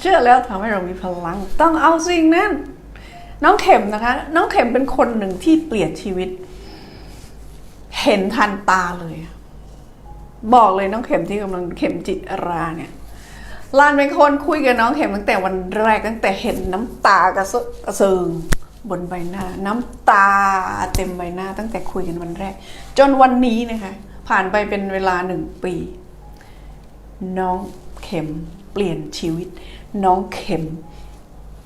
เชื่อแล้วทำให้เรามีพลัง ต้องเอาสิ่งนั้น น้องเข็มนะคะ น้องเข็มเป็นคนหนึ่งที่เปลี่ยนชีวิต เห็นทันตาเลย บอกเลยน้องเข็มที่กำลังเข็มจิตราเนี่ยลานเป็นคนคุยกับน้องเข็มตั้งแต่วันแรกตั้งแต่เห็นน้ำตากระเซิงบนใบหน้า น้ำตาเต็มใบหน้าตั้งแต่คุยกันวันแรก จนวันนี้นะคะ ผ่านไปเป็นเวลาหนึ่งปี น้อง ข็มเปลี่ยนชีวิต น้องเข็ม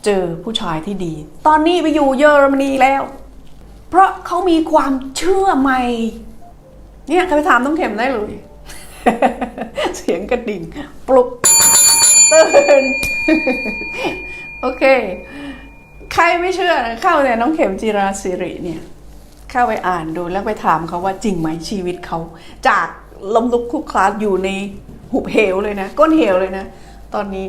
เจอผู้ชายที่ดี ตอนนี้ไปอยู่เยอรมนีแล้ว เพราะเขามีความเชื่อใหม่ เนี่ยใครไปถามน้องเข็มได้เลย เสียงกระดิ่ง ปลุกตื่นโอเค ใครไม่เชื่อเข้าแต่น้องเข็มจีราสิริเนี่ยเข้าไปอ่านดูแล้วไปถามเขาว่าจริงไหมชีวิตเขา จากลมลุกคลุกคลานอยู่ใน หุบเหวเลยนะ ก้นเหวเลยนะ ตอนนี้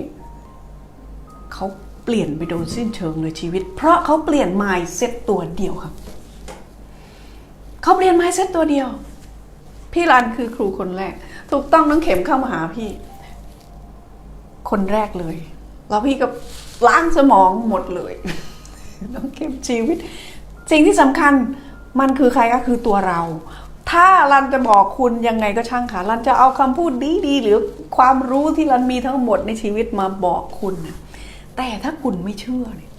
เขาเปลี่ยนไปโดยสิ้นเชิงเลยชีวิต เพราะเขาเปลี่ยน mindset ตัวเดียวครับเขาเปลี่ยน mindset ตัวเดียว พี่รันคือครูคนแรก ถูกต้องน้องเข็มเข้ามาหาพี่ คนแรกเลย แล้วพี่ก็ล้างสมองหมดเลย น้องเข็มชีวิต สิ่งที่สำคัญมันคือใครก็คือตัวเรา ถ้ารันจะบอกคุณยังไงก็ช่างค่ะ รันจะเอาคำพูดดีๆ หรือความรู้ที่รันมีทั้งหมดในชีวิตมาบอกคุณนะแต่ถ้าคุณไม่เชื่อเนี่ย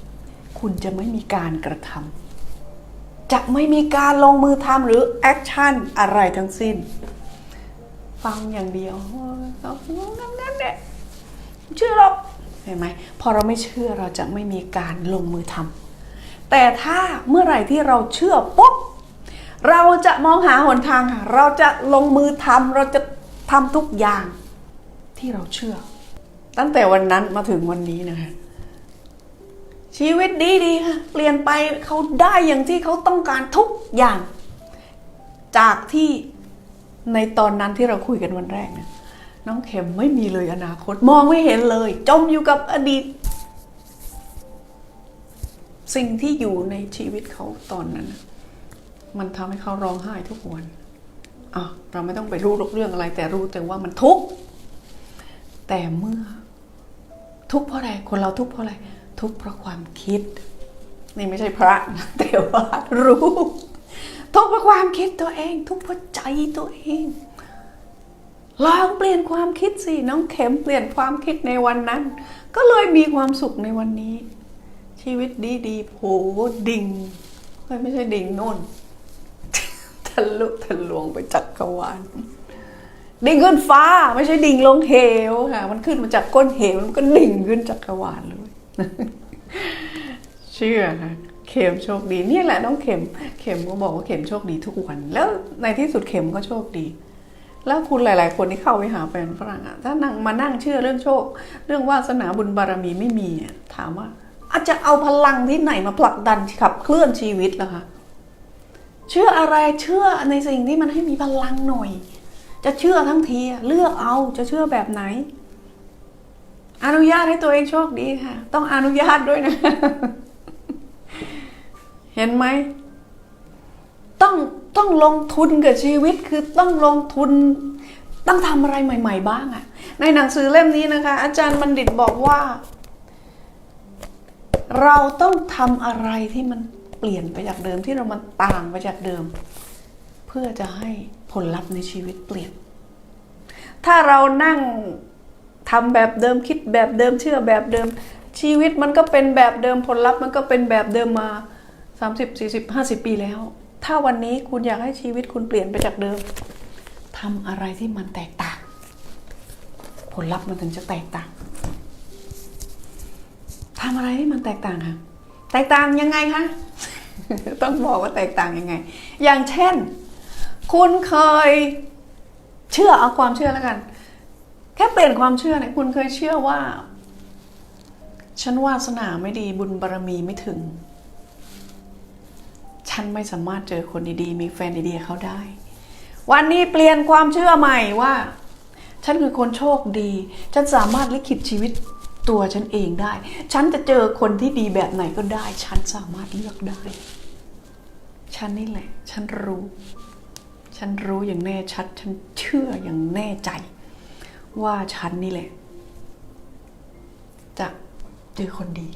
คุณจะไม่มีการกระทำจะไม่มีการลงมือทำหรือแอคชั่นอะไรทั้งสิ้น ฟังอย่างเดียวเอางั้นงั้นเนี่ยเชื่อหรอกเห็นไหมพอเราไม่เชื่อเราจะไม่มีการลงมือทำแต่ถ้าเมื่อไหร่ที่เราเชื่อปุ๊บ เราจะมองหาหนทางค่ะ เราจะลงมือทำเราจะทำทุกอย่างที่เราเชื่อ ตั้งแต่วันนั้นมาถึงวันนี้นะคะชีวิตดีดีๆค่ะเปลี่ยนไปเขาได้อย่างที่เขาต้องการทุกอย่าง จากที่ในตอนนั้นที่เราคุยกันวันแรกเนี่ยน้องเข็มไม่มีเลยอนาคต มองไม่เห็นเลย จมอยู่กับอดีต สิ่งที่อยู่ในชีวิตเขาตอนนั้นนะ มันทำให้เขาร้องไห้ทุกวันอะเราไม่ต้องไปรู้เรื่องอะไร แต่รู้แต่ว่ามันทุกข์แต่เมื่อ ทุกข์เพราะอะไรคนเราทุกข์เพราะอะไรทุกข์เพราะความคิด นี่ไม่ใช่พระนะแต่ว่ารู้ทุกข์เพราะความคิดตัวเอง ทุกข์เพราะใจตัวเองลองเปลี่ยนความคิดสิน้องเข็มเปลี่ยนความคิดในวันนั้น ก็เลยมีความสุขในวันนี้ ชีวิตดีดีๆโผดิ่งไม่ใช่ดิ่งโน่น ทะลุทะลวงไปจักรวาลดิ่งขึ้นฟ้าไม่ใช่ดิ่งลงเหวค่ะ มันขึ้นมาจากก้นเหวมันก็ดิ่งขึ้นจักรวาลเลย เชื่อค่ะเข็มโชคดีนี่แหละน้องเข็ม เข็มก็บอกว่าเข็มโชคดีทุกวัน แล้วในที่สุดเข็มก็โชคดี แล้วคุณหลาย ๆ คนที่เข้าไปหาแฟนฝรั่งอะถ้านั่งมานั่งเชื่อเรื่องโชค เรื่องวาสนาบุญบารมีไม่มีถามว่าอาจจะเอาพลังที่ไหนมาผลักดันขับเคลื่อนชีวิตล่ะคะ เชื่ออะไรเชื่อในสิ่งที่มันให้มีพลังหน่อย จะเชื่อทั้งทีเลือกเอาจะเชื่อแบบไหน อนุญาตให้ตัวเองโชคดีค่ะ ต้องอนุญาตด้วยนะ เห็นไหมต้องต้องลงทุนกับชีวิตคือต้องลงทุนต้องทำอะไรใหม่ ๆ บ้างอะในหนังสือเล่มนี้นะคะ อาจารย์บัณฑิตบอกว่า เราต้องทำอะไรที่มัน ลี่ยนไปจากเดิมที่เรามันต่างไปจากเดิม เพื่อจะให้ผลลัพธ์ในชีวิตเปลี่ยน ถ้าเรานั่งทำแบบเดิมคิดแบบเดิมเชื่อแบบเดิม ชีวิตมันก็เป็นแบบเดิมผลลัพธ์มันก็เป็นแบบเดิมมา 30 40 50 ปีแล้ว ถ้าวันนี้คุณอยากให้ชีวิตคุณเปลี่ยนไปจากเดิมทำอะไรที่มันแตกต่าง ผลลัพธ์มันถึงจะแตกต่างทำอะไรที่มันแตกต่างคะแตกต่างยังไงคะ ต้องบอกว่าแตกต่างยังไง อย่างเช่น คุณเคยเชื่อเอาความเชื่อแล้วกัน แค่เปลี่ยนความเชื่อเนี่ยคุณเคยเชื่อว่า ฉันวาสนาไม่ดีบุญบารมีไม่ถึง ฉันไม่สามารถเจอคนดีๆ มีแฟนดีๆเขาได้ วันนี้เปลี่ยนความเชื่อใหม่ว่า ฉันคือคนโชคดี ฉันสามารถลิขิตชีวิต ตัวฉันเองได้ ฉันจะเจอคนที่ดีแบบไหนก็ได้ ฉันสามารถเลือกได้ ฉันนี่แหละ ฉันรู้ ฉันรู้อย่างแน่ชัด ฉันเชื่ออย่างแน่ใจ ว่าฉันนี่แหละ จะเจอคนดี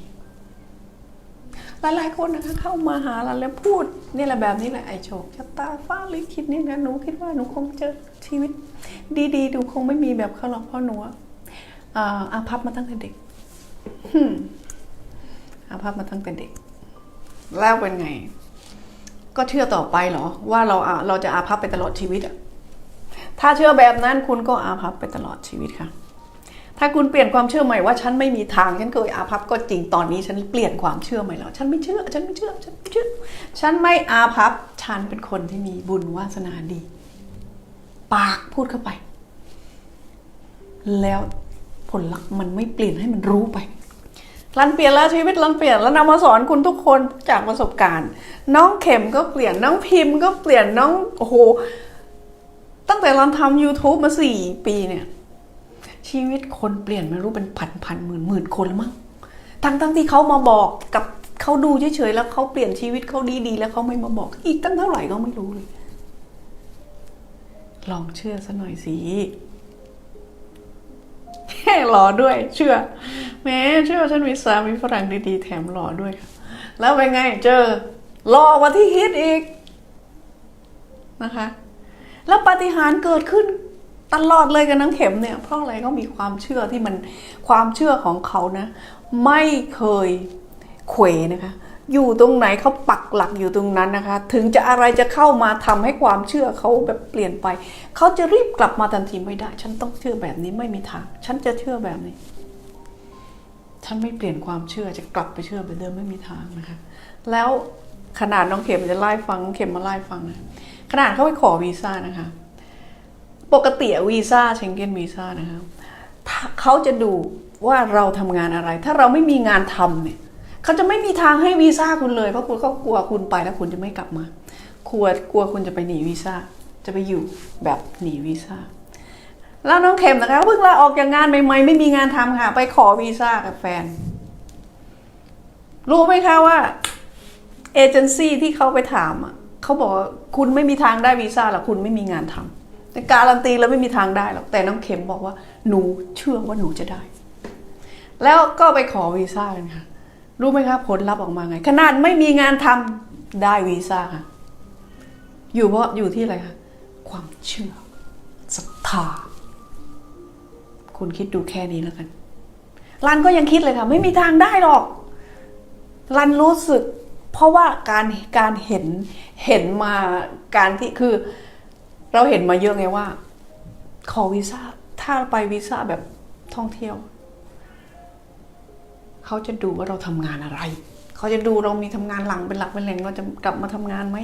หลายๆคนนะคะเข้ามาหาเราแล้วพูดนี่แหละแบบนี้แหละไอโชคชะตาฟ้าลิขิตนี่นะหนูคิดว่าหนูคงเจอชีวิต ดีๆหนูคงไม่มีแบบเขาหรอกเพราะหนู อะอ่าอาภัพมาตั้งแต่เด็กหึ่มอาภัพมาตั้งแต่เด็ก แล้วเป็นไง ก็เชื่อต่อไปเหรอ ว่าเราอะเราจะอาภัพไปตลอดชีวิตอะถ้าเชื่อแบบนั้นคุณก็อาภัพไปตลอดชีวิตค่ะ ถ้าคุณเปลี่ยนความเชื่อใหม่ว่าฉันไม่มีทางฉันเคยอาภัพก็จริงตอนนี้ ฉันเปลี่ยนความเชื่อใหม่แล้วฉันไม่เชื่อ ฉันไม่เชื่อ ฉันไม่เชื่อ ฉันไม่อาภัพฉันเป็นคนที่มีบุญวาสนาดี ปากพูดเข้าไป แล้ว ผลลัพธ์มันไม่เปลี่ยนให้มันรู้ไปรันเปลี่ยนแล้วชีวิตรันเปลี่ยนแล้วนำมาสอนคุณทุกคนจากประสบการณ์ น้องเข็มก็เปลี่ยนน้องพิมพ์ก็เปลี่ยนน้องโอ้โหตั้งแต่รันทำ YouTube มาสี่ปีเนี่ย ชีวิตคนเปลี่ยนไม่รู้เป็นพันพันหมื่นหมื่นคนแล้วมั้งทั้งทั้งที่เขามาบอกกับเขาดูเฉยๆแล้วเขาเปลี่ยนชีวิตเขาดีๆแล้วเขาไม่มาบอก อีกตั้งเท่าไหร่ก็ไม่รู้เลย ลองเชื่อซะหน่อยสิ หล่อด้วย เชื่อ แม้เชื่อว่าฉันมีสามีฝรั่งดีๆ แถมหล่อด้วยค่ะแล้วเป็นไงเจอหล่อกว่าที่คิดอีกนะคะ แล้วปฏิหารเกิดขึ้นตลอดเลยกับน้ำเข็มเนี่ย เพราะอะไรก็มีความเชื่อที่มันความเชื่อของเขานะ ไม่เคยเขวนะคะ อยู่ตรงไหนเขาปักหลักอยู่ตรงนั้นนะคะ ถึงจะอะไรจะเข้ามาทำให้ความเชื่อเขาแบบเปลี่ยนไป เขาจะรีบกลับมาทันทีไม่ได้ ฉันต้องเชื่อแบบนี้ไม่มีทาง ฉันจะเชื่อแบบนี้ ฉันไม่เปลี่ยนความเชื่อจะกลับไปเชื่อแบบเดิมไม่มีทางนะคะ แล้วขนาดน้องเข็มจะไล่ฟังเข็มมาไล่ฟังนะขนาดเขาไปขอวีซ่านะคะ ปกติวีซ่าเชงเก้นวีซ่านะคะเขาจะดูว่าเราทำงานอะไร ถ้าเราไม่มีงานทำเนี่ย เขาจะไม่มีทางให้วีซ่าคุณเลยเพราะคุณเขากลัวคุณไปแล้วคุณจะไม่กลับมากลัวกลัวคุณจะไปหนีวีซ่าจะไปอยู่แบบหนีวีซ่าแล้วน้องเข็มนะคะเพิ่งลาออกจากงานใหม่ๆไม่มีงานทำค่ะ ไปขอวีซ่ากับแฟน รู้ไหมคะว่าเอเจนซี่ที่เขาไปถามอะเขาบอกว่าคุณไม่มีทางได้วีซ่าหรอกคุณไม่มีงานทำแต่การันตีแล้วไม่มีทางได้หรอกแต่น้องเข็มบอกว่าหนูเชื่อว่าหนูจะได้ แล้วก็ไปขอวีซ่ากันค่ะ รู้ไหมคะผลลัพธ์ออกมาไง ขนาดไม่มีงานทำได้วีซ่าค่ะ อยู่เพราะอยู่ที่อะไรคะความเชื่อศรัทธา คุณคิดดูแค่นี้แล้วกันรันก็ยังคิดเลยค่ะ ไม่มีทางได้หรอกรันรู้สึก เพราะว่าการการเห็นเห็นมาการที่คือ เราเห็นมาเยอะไงว่า ขอวีซ่าถ้าไปวีซ่าแบบท่องเที่ยว เขาจะดูว่าเราทำงานอะไร เขาจะดูเรามีทำงานหลังเป็นหลักเป็นแหล่งเราจะกลับมาทำงานไหม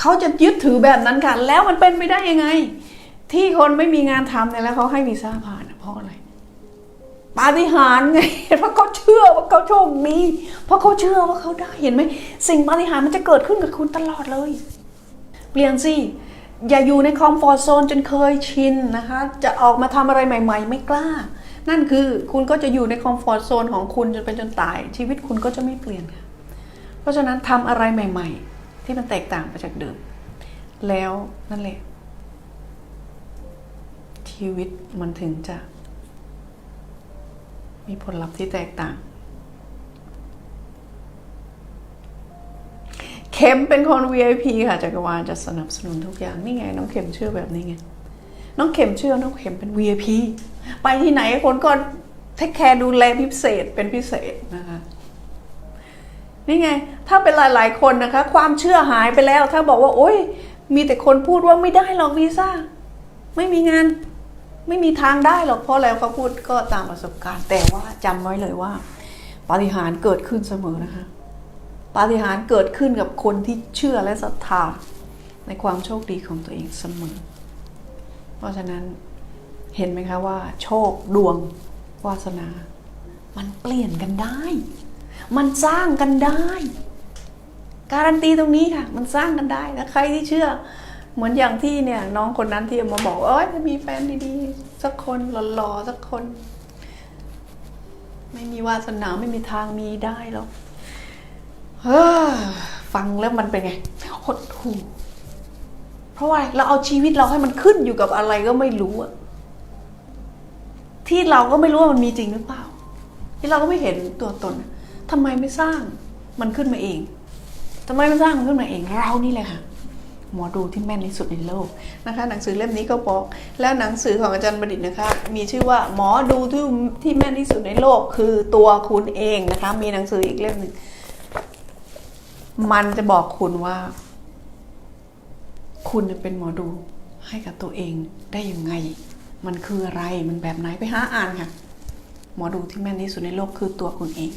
เขาจะยึดถือแบบนั้นค่ะแล้วมันเป็นไปได้ยังไง ที่คนไม่มีงานทำเนี่ยแล้วเขาให้วีซ่าผ่านเพราะอะไรปาฏิหาริย์ไงเพราะเขาเชื่อว่าเขาโชคดีเพราะเขาเชื่อว่าเขาได้เห็นไหมสิ่งปาฏิหาริย์มันจะเกิดขึ้นกับคุณตลอดเลย เปลี่ยนสิอย่าอยู่ในคอมฟอร์ทโซนจนเคยชินนะคะ จะออกมาทำอะไรใหม่ ๆ ไม่กล้า นั่นคือคุณก็จะอยู่ในคอมฟอร์ทโซนของคุณจนเป็นจนตาย ชีวิตคุณก็จะไม่เปลี่ยนค่ะเพราะฉะนั้นทำอะไรใหม่ ๆ ที่มันแตกต่างไปจากเดิม แล้วนั่นแหละ ชีวิตมันถึงจะ มีผลลัพธ์ที่แตกต่าง เข็มเป็นคน VIP ค่ะจักรวาลจะสนับสนุนทุกอย่าง นี่ไง น้องเข็มเชื่อแบบนี้ไง น้องเข็มเชื่อน้องเข็มเป็น VIP ไปที่ไหนคนก็เทคแคร์ดูแลพิเศษเป็นพิเศษนะคะนี่ไง ถ้าเป็นหลาย ๆ คนนะคะ ความเชื่อหายไปแล้ว ถ้าบอกว่า โอ๊ยมีแต่คนพูดว่าไม่ได้หรอกวีซ่าไม่มีงาน ไม่มีทางได้หรอกเพราะแล้วเขาพูดก็ตามประสบการณ์ แต่ว่าจำไว้เลยว่า ปาฏิหาริย์เกิดขึ้นเสมอนะคะปาฏิหาริย์เกิดขึ้นกับคนที่เชื่อและศรัทธาในความโชคดีของตัวเองเสมอ เพราะฉะนั้นเห็นไหมคะว่า โชคดวงวาสนา มันเปลี่ยนกันได้ มันสร้างกันได้ การันตีตรงนี้ค่ะ มันสร้างกันได้แล้วใครที่เชื่อ เหมือนอย่างที่เนี่ย น้องคนนั้นที่มาบอกเอ้ยจะมีแฟนดีๆ สักคนหล่อๆสักคน ไม่มีวาสนาไม่มีทางมีได้หรอกฟังแล้วมันเป็นไงหดหู่ เพราะว่าเราเอาชีวิตเราให้มันขึ้นอยู่กับอะไรก็ไม่รู้อะที่เราก็ไม่รู้ว่ามันมีจริงหรือเปล่า ที่เราก็ไม่เห็นตัวตนทำไมไม่สร้างมันขึ้นมาเองทำไมไม่สร้างมันขึ้นมาเองเรานี่แหละค่ะหมอดูที่แม่นที่สุดในโลกนะคะ หนังสือเล่มนี้ก็บอก แล้วหนังสือของอาจารย์บัณฑิตนะคะ มีชื่อว่าหมอดูที่ที่แม่นที่สุดในโลกคือตัวคุณเองนะคะ มีหนังสืออีกเล่มหนึ่งมันจะบอกคุณว่า คุณเป็นหมอดูให้กับตัวเองได้ยังไง มันคืออะไรมันแบบไหนไปหาอ่านค่ะ หมอดูที่แม่นที่สุดในโลกคือตัวคุณเอง